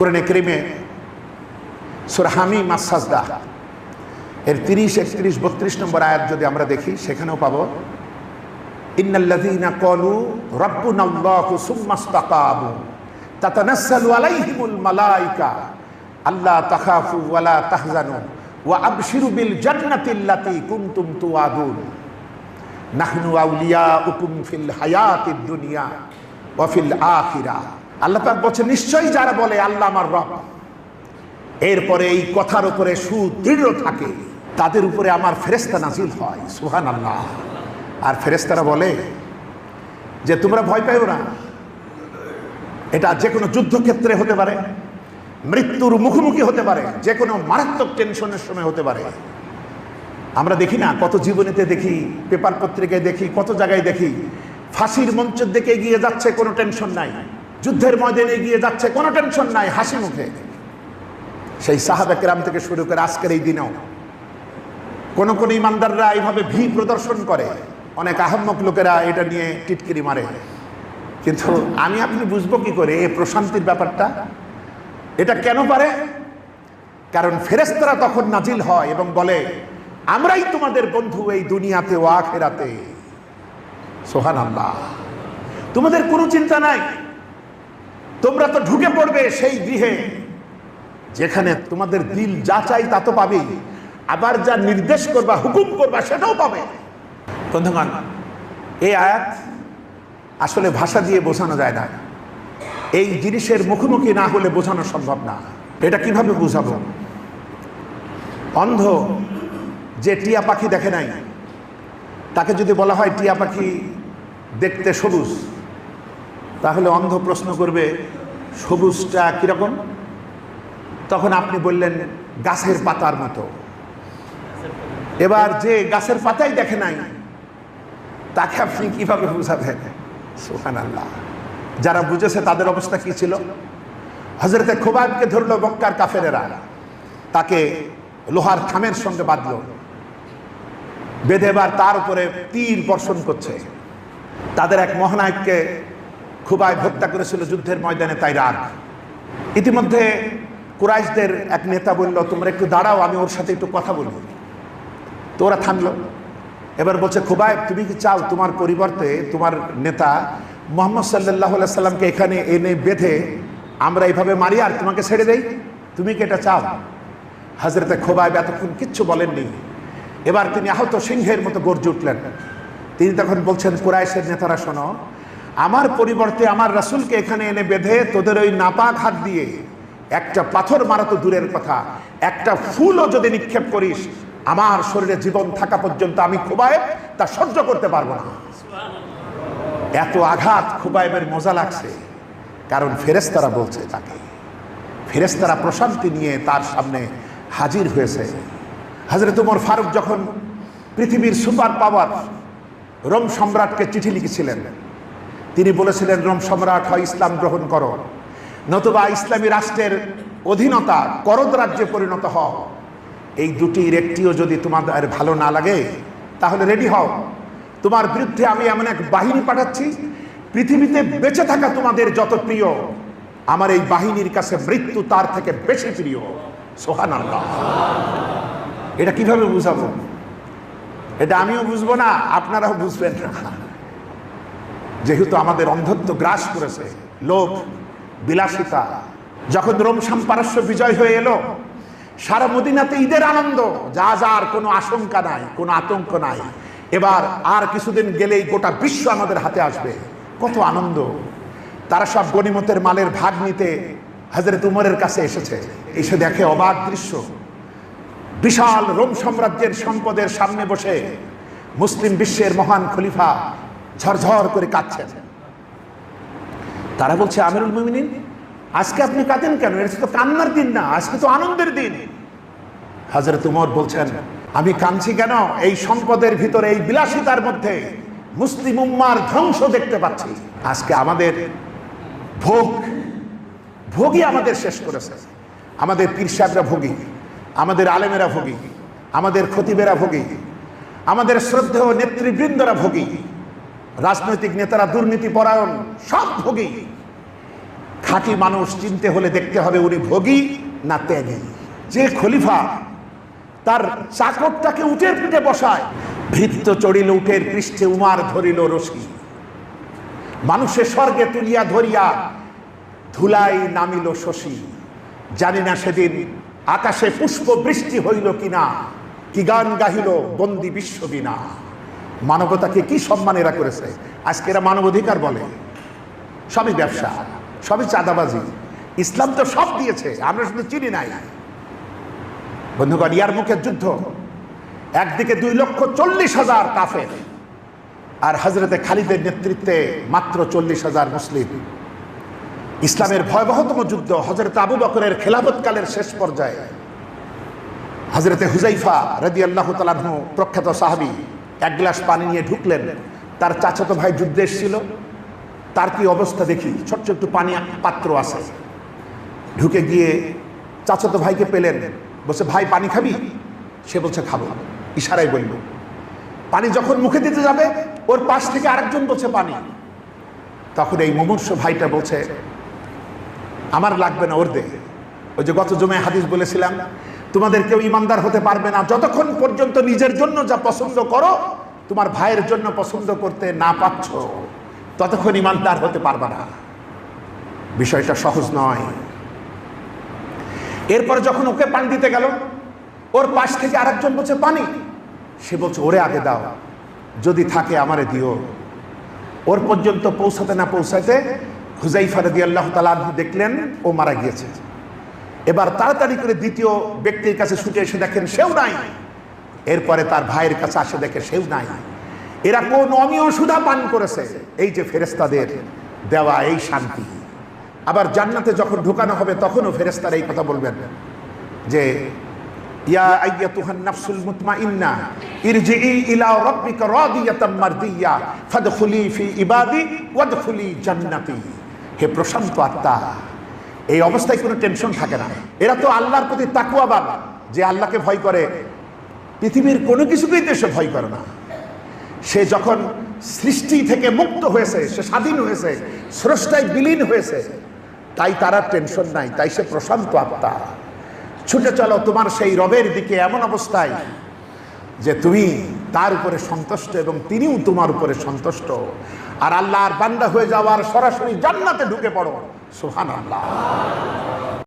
কোরআনে করিমে সুরহামি মাসাজদা এর তিরিশ, একত্রিশ, বত্রিশ নম্বর আয়াত যদি আমরা দেখি, সেখানেও পাবো, ইন্নাল্লাযীনা ক্বালু রাব্বুনাল্লাহু সুম্মা ইসতাকামু তাতানাসসালু আলাইহিমুল মালায়েকা আল্লা তাখাফু ওয়া লা তাহজানু, ওয়া আবশিরু বিল জান্নাতিল্লাতী কুনতুম তুআদুন নাহনু আউলিয়াউকুম ফিল হায়াতিদ দুনিয়া ওয়া ফিল আখিরাহ আল্লাহ পাক বলছে, নিশ্চয়ই যারা বলে, আল্লাহ আমার রব। এরপরে এই কথার উপরে সুদৃঢ় থাকে। তাদের উপরে আমার ফেরেস্তা নাজিল হয় সুহান আল্লাহ আর ফেরেস্তারা বলে যে, তোমরা ভয় পাইও না। এটা যে কোনো যুদ্ধক্ষেত্রে হতে পারে, মৃত্যুর মুখোমুখি হতে পারে যে কোনো মারাত্মক টেনশনের সময় হতে পারে। আমরা দেখি না, কত জীবনীতে দেখি, পেপার পত্রিকায় দেখি, কত জায়গায় দেখি, ফাঁসির মঞ্চের দিকে এগিয়ে যাচ্ছে, কোনো টেনশন নাই। যুদ্ধের ময়দানে এগিয়ে যাচ্ছে, কোনো টেনশন নাই, হাসি মুখে। সেই সাহাবেকেরাম থেকে শুরু করে আজকের এই দিনেও কোন কোন ইমানদাররা এইভাবে ভি প্রদর্শন করে, অনেক আহম্মক লোকেরা এটা নিয়ে টিটকিরি মারে। কিন্তু আমি আপনি বুঝব কি করে এই প্রশান্তির ব্যাপারটা? এটা কেন পারে? কারণ ফেরেস্তারা তখন নাজিল হয় এবং বলে, আমরাই তোমাদের বন্ধু এই দুনিয়াতে ও আখেরাতে। সোহান আল্লাহ তোমাদের কোনো চিন্তা নাই। তোমরা তো ঢুকে পড়বে সেই গৃহে। যেখানে তোমাদের দিল যা চাই তা তো পাবেই আবার যা নির্দেশ করবা, হুকুম করবা, সেটাও পাবে। বন্ধুগণ, এই আয়াত আসলে ভাষা দিয়ে বোঝানো যায় না। এই জিনিসের মুখোমুখি না হলে বোঝানো সম্ভব না। এটা কীভাবে বুঝাবো? অন্ধ যে টিয়া পাখি দেখে নাই, তাকে যদি বলা হয় টিয়া পাখি দেখতে সবুজ তাহলে অন্ধ প্রশ্ন করবে, সবুজটা কীরকম? তখন আপনি বললেন, গাছের পাতার মতো। এবার যে গাছের পাতাই দেখে নাই, তাকে আপনি কীভাবে বুঝাবেন? সুহান আল্লাহ যারা বুঝেছে, তাদের অবস্থা কি ছিল? হজরতে খোবাবকে ধরলো বক্কার কাফেরেরা। তাকে লোহার থামের সঙ্গে বাঁধলো। বেঁধে এবার তার উপরে তীর বর্ষণ করছে। তাদের এক মহানায়ককে খুবাই হত্যা করেছিল যুদ্ধের ময়দানে তাই রাগ ইতিমধ্যে কুরাইশদের এক নেতা বলল, তোমরা একটু দাঁড়াও, আমি ওর সাথে একটু কথা বলব। তো ওরা থামলো। এবার বলছে খুবাই তুমি কি চাও তোমার পরিবর্তে তোমার নেতা মোহাম্মদ সাল্লাহ সাল্লামকে এখানে এনে বেঁধে আমরা এইভাবে মারি আর তোমাকে ছেড়ে দেই? তুমি কি এটা চাও? হাজরতে খোবাইব এতক্ষণ কিচ্ছু বলেননি। এবার তিনি আহত সিংহের মতো গর্জে উঠলেন। তিনি তখন বলছেন, কুরাইশের নেতারা শোনো আমার পরিবর্তে আমার রাসুলকে এখানে এনে বেঁধে তোদের ওই নাপাক হাত দিয়ে একটা পাথর মারা তো দূরের কথা, একটা ফুলও যদি নিক্ষেপ করিস, আমার শরীরে জীবন থাকা পর্যন্ত আমি খুবায়েব, তা সহ্য করতে পারব না। এত আঘাত খুবায়েবের মজা লাগছে, কারণ ফেরেস্তারা বলছে তাকে। ফেরেস্তারা প্রশান্তি নিয়ে তার সামনে হাজির হয়েছে। হাজরত উমর ফারুক যখন পৃথিবীর সুপার পাওয়ার রোম সম্রাটকে চিঠি লিখেছিলেন তিনি বলেছিলেন, রোম সম্রাট, হয় ইসলাম গ্রহণ করো। নতুবা ইসলামী রাষ্ট্রের অধীনতা করদ রাজ্যে পরিণত হও। এই দুটির একটিও যদি তোমাদের ভালো না লাগে, তাহলে রেডি হও। তোমার বিরুদ্ধে আমি এমন এক বাহিনী পাঠাচ্ছি, পৃথিবীতে বেঁচে থাকা তোমাদের যত প্রিয়, আমার এই বাহিনীর কাছে মৃত্যু তার থেকে বেশি প্রিয়। সোহান আল্লাহ এটা কীভাবে বুঝাবো? এটা আমিও বুঝব না, আপনারাও বুঝবেন না। যেহেতু আমাদের অন্ধত্ব গ্রাস করেছে, লোভ, বিলাসিতা, যখন রোমসাম পারস্য বিজয় হয়ে এলো, সারা মদিনাতে ঈদের আনন্দ, যা যার কোনো আশঙ্কা নাই, কোনো আতঙ্ক নাই। এবার আর কিছুদিন গেলেই গোটা বিশ্ব আমাদের হাতে আসবে। কত আনন্দ। তারা সব গণিমতের মালের ভাগ নিতে হাজরত উমরের কাছে এসেছে। এসে দেখে অবাক দৃশ্য। বিশাল রোম সাম্রাজ্যের সম্পদের সামনে বসে মুসলিম বিশ্বের মহান খলিফা ঝরঝর করে কাঁদছেন। তারা বলছে, আমিরুল মুমিনিন, আজকে আপনি কাঁদেন কেন? এটা তো কান্নার দিন না, আজকে তো আনন্দের দিন। হাজরত উমর বলছেন, আমি কাঁদছি কেন? এই সম্পদের ভিতরে, এই বিলাসিতার মধ্যে মুসলিম উম্মার ধ্বংস দেখতে পাচ্ছি। আজকে আমাদের ভোগ, ভোগই আমাদের শেষ করেছে। আমাদের পীর সাহেবরা ভোগী, আমাদের আলেমেরা ভোগী, আমাদের খতিবেরা ভোগী, আমাদের শ্রদ্ধেয় নেতৃবৃন্দরা ভোগী রাজনৈতিক নেতারা দুর্নীতি, পরায়ণ, সব ভোগী। খাঁটি মানুষ চিনতে হলে দেখতে হবে উনি ভোগী না ত্যাগী। যে খলিফা তার চাকরটাকে উটের পিঠে বসায়, ভৃত্য চড়িল উটের পৃষ্ঠে উমার ধরিল রশি। মানুষের স্বর্গে তুলিয়া ধরিয়া ধুলাই নামিল শশী। জানি না সেদিন আকাশে পুষ্প বৃষ্টি হইল কিনা, কি গান গাহিল বন্দি বিশ্ববিনা মানবতাকে কি সম্মান এরা করেছে? আজকে এরা মানবাধিকার বলে। সবই ব্যবসা, সবই চাঁদাবাজি। ইসলাম তো সব দিয়েছে, আমরা শুধু চিনি নাই। বন্ধুগণ, ইয়ার মুখের যুদ্ধ। একদিকে দুই লক্ষ চল্লিশ হাজার কাফের, আর হজরতে খালিদের নেতৃত্বে মাত্র চল্লিশ হাজার মুসলিম। ইসলামের ভয়াবহতম যুদ্ধ হজরত আবু বকরের খেলাফতকালের শেষ পর্যায়ে। হজরতে হুজাইফা রদি আল্লাহ তালাহ প্রখ্যাত সাহাবি এক গ্লাস পানি নিয়ে ঢুকলেন। তার চাচাতো ভাই যুদ্ধে এসেছিল। তার কি অবস্থা দেখি? ছোট্ট একটু পানি পাত্র আছে। ঢুকে গিয়ে চাচাতো ভাইকে পেলেন। বলছে, ভাই, পানি খাবি? সে বলছে, খাব। ইশারায় বলল। পানি যখন মুখে দিতে যাবে, ওর পাশ থেকে আরেকজন বলছে, পানি। তখন এই মুমূর্ষ ভাইটা বলছে, আমার লাগবে না ওর দে ওই যে গত জমায় হাদিস বলেছিলাম তোমাদের কেউ ইমানদার হতে পারবে না। যতক্ষণ পর্যন্ত নিজের জন্য যা পছন্দ করো, তোমার ভাইয়ের জন্য পছন্দ করতে না পাচ্ছ ততক্ষণ ইমানদার হতে পারবে না। বিষয়টা সহজ নয়। এরপর যখন ওকে পানি দিতে গেল, ওর পাশ থেকে আরেকজন বলছে, পানি। সে বলছে, ওরে আগে দাও, যদি থাকে আমারে দিও। ওর পর্যন্ত পৌঁছাতে না পৌঁছাতে হুজাইফা রদি আল্লাহ তালা দেখলেন, ও মারা গিয়েছে। এবার তাড়াতাড়ি করে দ্বিতীয় ব্যক্তির কাছে ছুটে এসে দেখেন সেও নাই। এরপরে তার ভাইয়ের কাছে আসে দেখে সেও নাই। এরা কোন অমীয় সুধা পান করেছে? এই যে ফেরেস্তাদের দেওয়া এই শান্তি। আবার জান্নাতে যখন ঢুকানো হবে তখনও ফেরেস্তারা এই কথা বলবেন যে, ইয়া মুতমাইন্না ইরজিই ইলা ইবাদি হে প্রশান্ত আত্মা এই অবস্থায় কোনো টেনশন থাকে না। এরা তো আল্লাহর প্রতি তাকুয়া বাবা যে আল্লাহকে ভয় করে। পৃথিবীর কোনো কিছুকেই তো সে ভয় করে না। সে যখন সৃষ্টি থেকে মুক্ত হয়েছে, সে স্বাধীন হয়েছে, স্রষ্টায় বিলীন হয়েছে, তাই তারা টেনশন নাই, তাই সে প্রশান্ত আত্মা। ছুটে চলো, তোমার সেই রবের দিকে এমন অবস্থায়, যে তুমি তার উপরে সন্তুষ্ট এবং তিনিও তোমার উপরে সন্তুষ্ট। আর আল্লাহর বান্দা হয়ে যাওয়ার সরাসরি জান্নাতে ঢুকে পড়ো। সুহান আল্লাহ